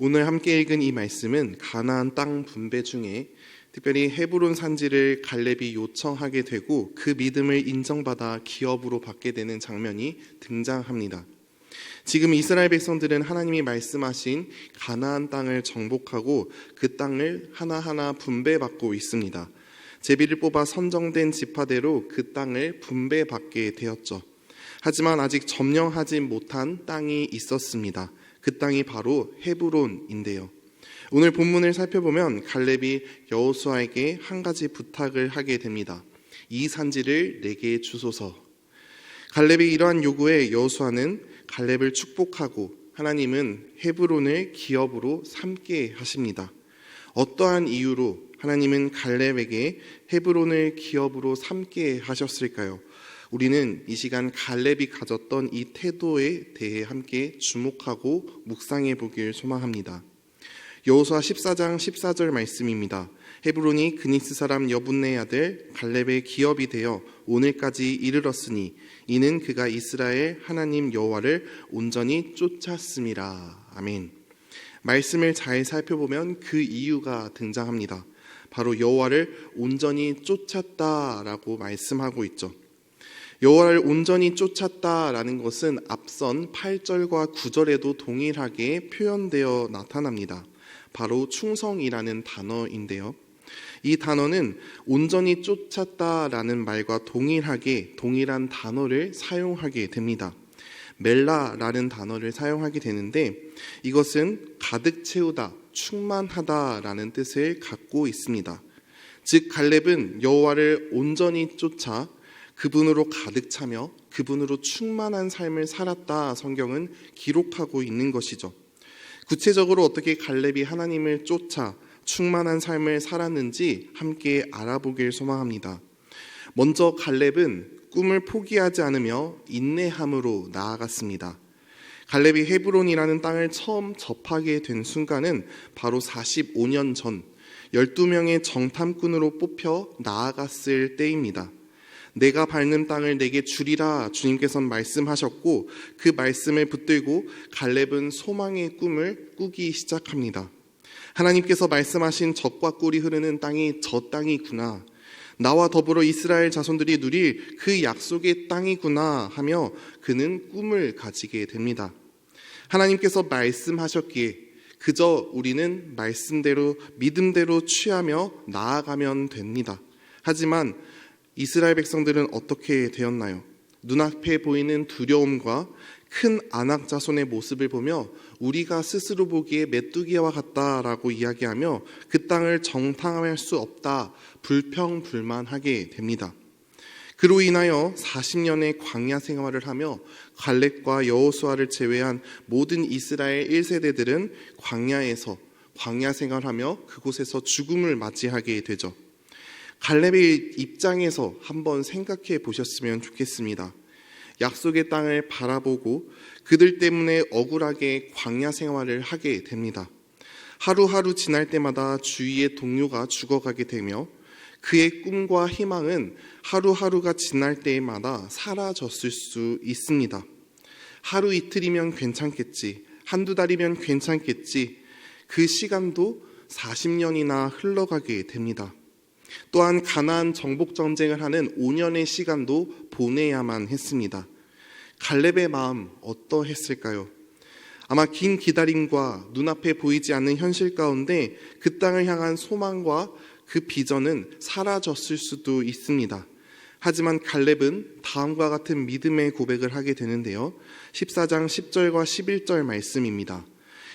오늘 함께 읽은 이 말씀은 가나안 땅 분배 중에 특별히 헤브론 산지를 갈렙이 요청하게 되고 그 믿음을 인정받아 기업으로 받게 되는 장면이 등장합니다. 지금 이스라엘 백성들은 하나님이 말씀하신 가나안 땅을 정복하고 그 땅을 하나하나 분배받고 있습니다. 제비를 뽑아 선정된 지파대로 그 땅을 분배받게 되었죠. 하지만 아직 점령하지 못한 땅이 있었습니다. 그 땅이 바로 헤브론인데요. 오늘 본문을 살펴보면 갈렙이 여호수아에게 한 가지 부탁을 하게 됩니다. 이 산지를 내게 주소서. 갈렙의 이러한 요구에 여호수아는 갈렙을 축복하고 하나님은 헤브론을 기업으로 삼게 하십니다. 어떠한 이유로 하나님은 갈렙에게 헤브론을 기업으로 삼게 하셨을까요? 우리는 이 시간 갈렙이 가졌던 이 태도에 대해 함께 주목하고 묵상해 보길 소망합니다. 여호수아 14장 14절 말씀입니다. 헤브론이 그니스 사람 여분네 아들 갈렙의 기업이 되어 오늘까지 이르렀으니 이는 그가 이스라엘 하나님 여호와를 온전히 쫓았음이라. 아멘. 말씀을 잘 살펴보면 그 이유가 등장합니다. 바로 여호와를 온전히 쫓았다라고 말씀하고 있죠. 여호와를 온전히 쫓았다라는 것은 앞선 8절과 9절에도 동일하게 표현되어 나타납니다. 바로 충성이라는 단어인데요. 이 단어는 온전히 쫓았다라는 말과 동일하게 동일한 단어를 사용하게 됩니다. 멜라라는 단어를 사용하게 되는데 이것은 가득 채우다, 충만하다라는 뜻을 갖고 있습니다. 즉 갈렙은 여호와를 온전히 쫓아 그분으로 가득 차며 그분으로 충만한 삶을 살았다 성경은 기록하고 있는 것이죠. 구체적으로 어떻게 갈렙이 하나님을 쫓아 충만한 삶을 살았는지 함께 알아보길 소망합니다. 먼저 갈렙은 꿈을 포기하지 않으며 인내함으로 나아갔습니다. 갈렙이 헤브론이라는 땅을 처음 접하게 된 순간은 바로 45년 전 12명의 정탐꾼으로 뽑혀 나아갔을 때입니다. 내가 밟는 땅을 내게 주리라 주님께서 말씀하셨고 그 말씀을 붙들고 갈렙은 소망의 꿈을 꾸기 시작합니다. 하나님께서 말씀하신 젖과 꿀이 흐르는 땅이 저 땅이구나. 나와 더불어 이스라엘 자손들이 누릴 그 약속의 땅이구나 하며 그는 꿈을 가지게 됩니다. 하나님께서 말씀하셨기에 그저 우리는 말씀대로 믿음대로 취하며 나아가면 됩니다. 하지만 이스라엘 백성들은 어떻게 되었나요? 눈앞에 보이는 두려움과 큰 안악 자손의 모습을 보며 우리가 스스로 보기에 메뚜기와 같다라고 이야기하며 그 땅을 정탐할 수 없다 불평불만하게 됩니다. 그로 인하여 40년의 광야 생활을 하며 갈렙과 여호수아를 제외한 모든 이스라엘 1세대들은 광야에서 광야 생활하며 그곳에서 죽음을 맞이하게 되죠. 갈렙의 입장에서 한번 생각해 보셨으면 좋겠습니다. 약속의 땅을 바라보고 그들 때문에 억울하게 광야 생활을 하게 됩니다. 하루하루 지날 때마다 주위의 동료가 죽어가게 되며 그의 꿈과 희망은 하루하루가 지날 때마다 사라졌을 수 있습니다. 하루 이틀이면 괜찮겠지. 한두 달이면 괜찮겠지. 그 시간도 40년이나 흘러가게 됩니다. 또한 가나안 정복 전쟁을 하는 5년의 시간도 보내야만 했습니다. 갈렙의 마음 어떠했을까요? 아마 긴 기다림과 눈앞에 보이지 않는 현실 가운데 그 땅을 향한 소망과 그 비전은 사라졌을 수도 있습니다. 하지만 갈렙은 다음과 같은 믿음의 고백을 하게 되는데요. 14장 10절과 11절 말씀입니다.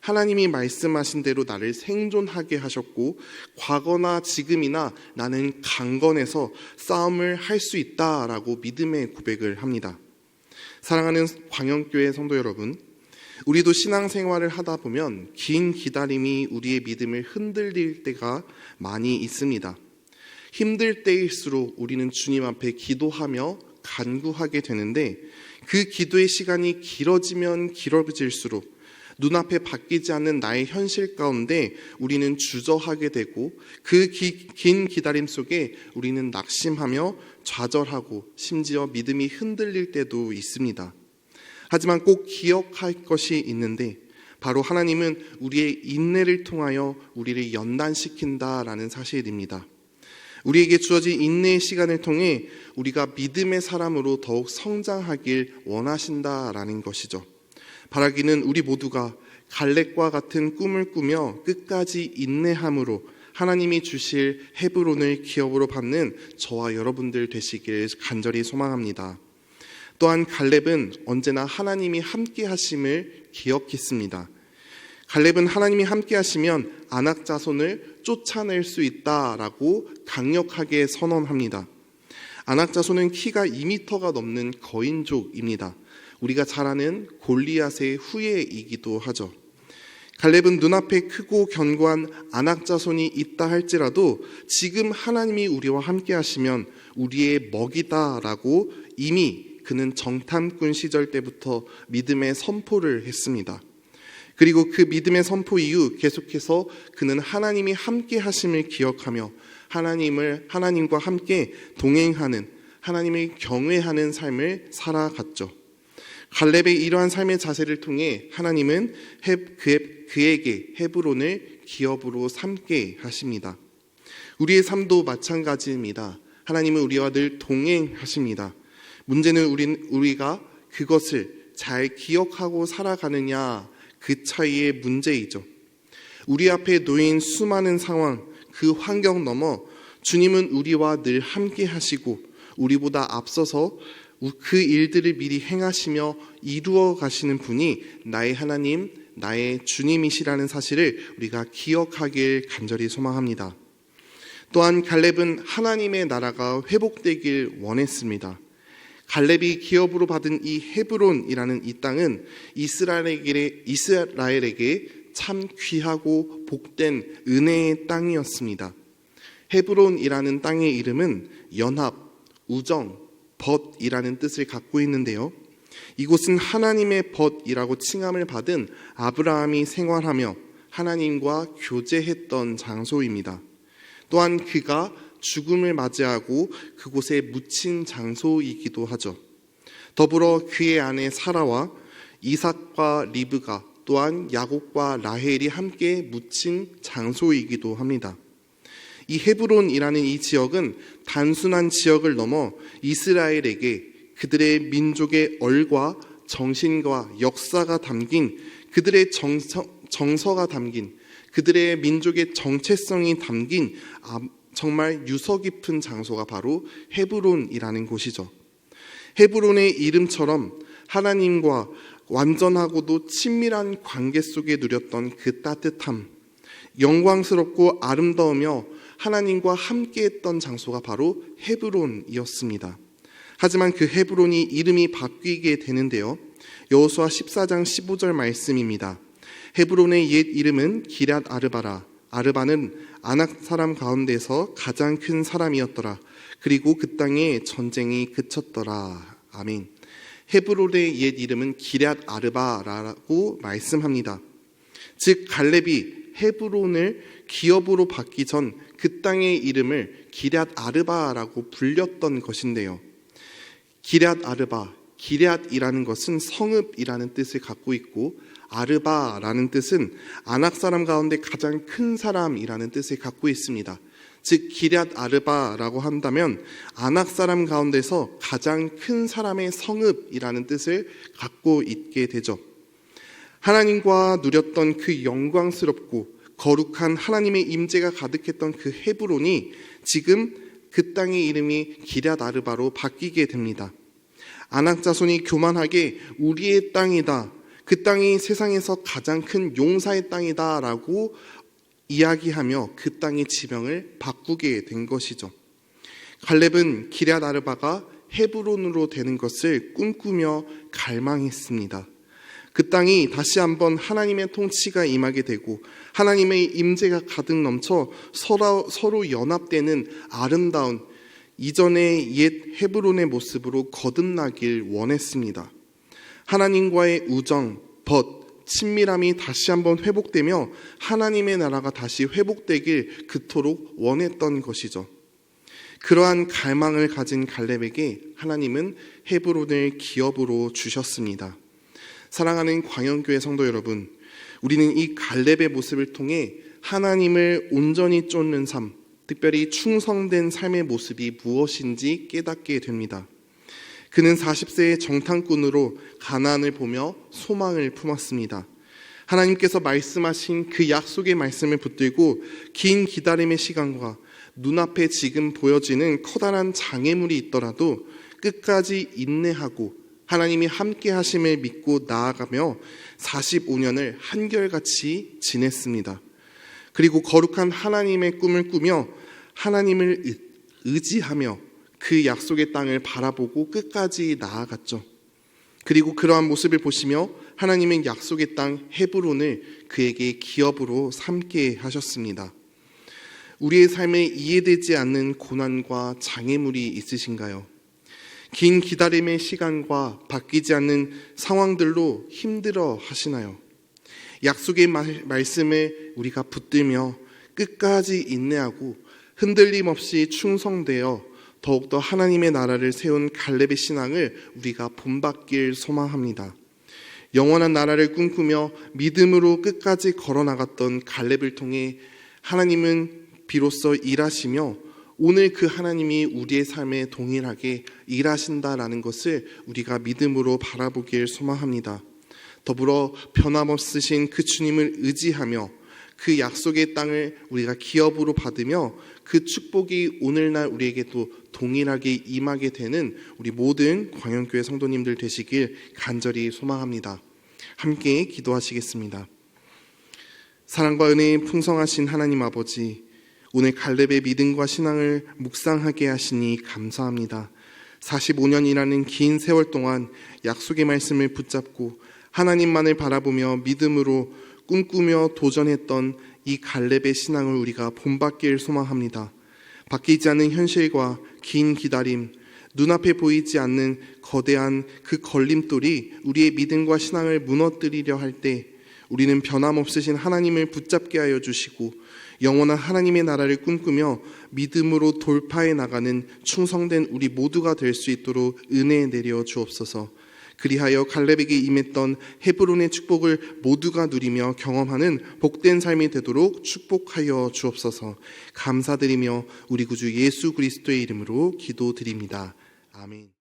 하나님이 말씀하신 대로 나를 생존하게 하셨고 과거나 지금이나 나는 강건해서 싸움을 할 수 있다라고 믿음의 고백을 합니다. 사랑하는 광영교회 성도 여러분, 우리도 신앙생활을 하다 보면 긴 기다림이 우리의 믿음을 흔들릴 때가 많이 있습니다. 힘들 때일수록 우리는 주님 앞에 기도하며 간구하게 되는데 그 기도의 시간이 길어지면 길어질수록 눈앞에 바뀌지 않는 나의 현실 가운데 우리는 주저하게 되고 그 긴 기다림 속에 우리는 낙심하며 좌절하고 심지어 믿음이 흔들릴 때도 있습니다. 하지만 꼭 기억할 것이 있는데 바로 하나님은 우리의 인내를 통하여 우리를 연단시킨다라는 사실입니다. 우리에게 주어진 인내의 시간을 통해 우리가 믿음의 사람으로 더욱 성장하길 원하신다라는 것이죠. 바라기는 우리 모두가 갈렙과 같은 꿈을 꾸며 끝까지 인내함으로 하나님이 주실 헤브론을 기업으로 받는 저와 여러분들 되시길 간절히 소망합니다. 또한 갈렙은 언제나 하나님이 함께 하심을 기억했습니다. 갈렙은 하나님이 함께 하시면 안악 자손을 쫓아낼 수 있다라고 강력하게 선언합니다. 안악 자손은 키가 2미터가 넘는 거인족입니다. 우리가 잘 아는 골리앗의 후예이기도 하죠. 갈렙은 눈앞에 크고 견고한 안악 자손이 있다 할지라도 지금 하나님이 우리와 함께 하시면 우리의 먹이다라고 이미 그는 정탐꾼 시절 때부터 믿음의 선포를 했습니다. 그리고 그 믿음의 선포 이후 계속해서 그는 하나님이 함께 하심을 기억하며 하나님을 하나님과 함께 동행하는 하나님을 경외하는 삶을 살아갔죠. 갈렙의 이러한 삶의 자세를 통해 하나님은 그에게 헤브론을 기업으로 삼게 하십니다. 우리의 삶도 마찬가지입니다. 하나님은 우리와 늘 동행하십니다. 문제는 우린, 우리가 그것을 잘 기억하고 살아가느냐 그 차이의 문제이죠. 우리 앞에 놓인 수많은 상황, 그 환경 넘어 주님은 우리와 늘 함께 하시고 우리보다 앞서서 그 일들을 미리 행하시며 이루어 가시는 분이 나의 하나님, 나의 주님이시라는 사실을 우리가 기억하길 간절히 소망합니다. 또한 갈렙은 하나님의 나라가 회복되길 원했습니다. 갈렙이 기업으로 받은 이 헤브론이라는 이 땅은 이스라엘에게, 이스라엘에게 참 귀하고 복된 은혜의 땅이었습니다. 헤브론이라는 땅의 이름은 연합, 우정, 벗이라는 뜻을 갖고 있는데요. 이곳은 하나님의 벗이라고 칭함을 받은 아브라함이 생활하며 하나님과 교제했던 장소입니다. 또한 그가 죽음을 맞이하고 그곳에 묻힌 장소이기도 하죠. 더불어 그의 아내 사라와 이삭과 리브가 또한 야곱과 라헬이 함께 묻힌 장소이기도 합니다. 이 헤브론이라는 이 지역은 단순한 지역을 넘어 이스라엘에게 그들의 민족의 얼과 정신과 역사가 담긴 그들의 정서, 정서가 담긴 그들의 민족의 정체성이 담긴 정말 유서 깊은 장소가 바로 헤브론이라는 곳이죠. 헤브론의 이름처럼 하나님과 완전하고도 친밀한 관계 속에 누렸던 그 따뜻함, 영광스럽고 아름다우며 하나님과 함께했던 장소가 바로 헤브론이었습니다. 하지만 그 헤브론이 이름이 바뀌게 되는데요. 여호수아 14장 15절 말씀입니다. 헤브론의 옛 이름은 기랏 아르바라. 아르바는 아낙 사람 가운데서 가장 큰 사람이었더라. 그리고 그 땅에 전쟁이 그쳤더라. 아멘. 헤브론의 옛 이름은 기랏 아르바라고 말씀합니다. 즉 갈렙이 헤브론을 기업으로 받기 전 그 땅의 이름을 기랏 아르바라고 불렸던 것인데요. 기랏 아르바, 기랏이라는 것은 성읍이라는 뜻을 갖고 있고 아르바라는 뜻은 아낙 사람 가운데 가장 큰 사람이라는 뜻을 갖고 있습니다. 즉 기럇 아르바라고 한다면 아낙 사람 가운데서 가장 큰 사람의 성읍이라는 뜻을 갖고 있게 되죠. 하나님과 누렸던 그 영광스럽고 거룩한 하나님의 임재가 가득했던 그 헤브론이 지금 그 땅의 이름이 기럇 아르바로 바뀌게 됩니다. 아낙 자손이 교만하게 우리의 땅이다. 그 땅이 세상에서 가장 큰 용사의 땅이다라고 이야기하며 그 땅의 지명을 바꾸게 된 것이죠. 갈렙은 기랴 아르바가 헤브론으로 되는 것을 꿈꾸며 갈망했습니다. 그 땅이 다시 한번 하나님의 통치가 임하게 되고 하나님의 임재가 가득 넘쳐 서로, 서로 연합되는 아름다운 이전의 옛 헤브론의 모습으로 거듭나길 원했습니다. 하나님과의 우정, 벗, 친밀함이 다시 한번 회복되며 하나님의 나라가 다시 회복되길 그토록 원했던 것이죠. 그러한 갈망을 가진 갈렙에게 하나님은 헤브론을 기업으로 주셨습니다. 사랑하는 광영교회 성도 여러분, 우리는 이 갈렙의 모습을 통해 하나님을 온전히 쫓는 삶, 특별히 충성된 삶의 모습이 무엇인지 깨닫게 됩니다. 그는 40세의 정탐꾼으로 가나안을 보며 소망을 품었습니다. 하나님께서 말씀하신 그 약속의 말씀을 붙들고 긴 기다림의 시간과 눈앞에 지금 보여지는 커다란 장애물이 있더라도 끝까지 인내하고 하나님이 함께 하심을 믿고 나아가며 45년을 한결같이 지냈습니다. 그리고 거룩한 하나님의 꿈을 꾸며 하나님을 의지하며 그 약속의 땅을 바라보고 끝까지 나아갔죠. 그리고 그러한 모습을 보시며 하나님은 약속의 땅 헤브론을 그에게 기업으로 삼게 하셨습니다. 우리의 삶에 이해되지 않는 고난과 장애물이 있으신가요? 긴 기다림의 시간과 바뀌지 않는 상황들로 힘들어 하시나요? 약속의 말씀을 우리가 붙들며 끝까지 인내하고 흔들림 없이 충성되어 더욱더 하나님의 나라를 세운 갈렙의 신앙을 우리가 본받길 소망합니다. 영원한 나라를 꿈꾸며 믿음으로 끝까지 걸어나갔던 갈렙을 통해 하나님은 비로소 일하시며 오늘 그 하나님이 우리의 삶에 동일하게 일하신다라는 것을 우리가 믿음으로 바라보길 소망합니다. 더불어 변함없으신 그 주님을 의지하며 그 약속의 땅을 우리가 기업으로 받으며 그 축복이 오늘날 우리에게도 동일하게 임하게 되는 우리 모든 광영교회 성도님들 되시길 간절히 소망합니다. 함께 기도하시겠습니다. 사랑과 은혜에 풍성하신 하나님 아버지, 오늘 갈렙의 믿음과 신앙을 묵상하게 하시니 감사합니다. 45년이라는 긴 세월 동안 약속의 말씀을 붙잡고 하나님만을 바라보며 믿음으로 꿈꾸며 도전했던 이 갈렙의 신앙을 우리가 본받길 소망합니다. 바뀌지 않는 현실과 긴 기다림, 눈앞에 보이지 않는 거대한 그 걸림돌이 우리의 믿음과 신앙을 무너뜨리려 할 때 우리는 변함없으신 하나님을 붙잡게 하여 주시고 영원한 하나님의 나라를 꿈꾸며 믿음으로 돌파해 나가는 충성된 우리 모두가 될 수 있도록 은혜 내려 주옵소서. 그리하여 갈렙에게 임했던 헤브론의 축복을 모두가 누리며 경험하는 복된 삶이 되도록 축복하여 주옵소서. 감사드리며 우리 구주 예수 그리스도의 이름으로 기도드립니다. 아멘.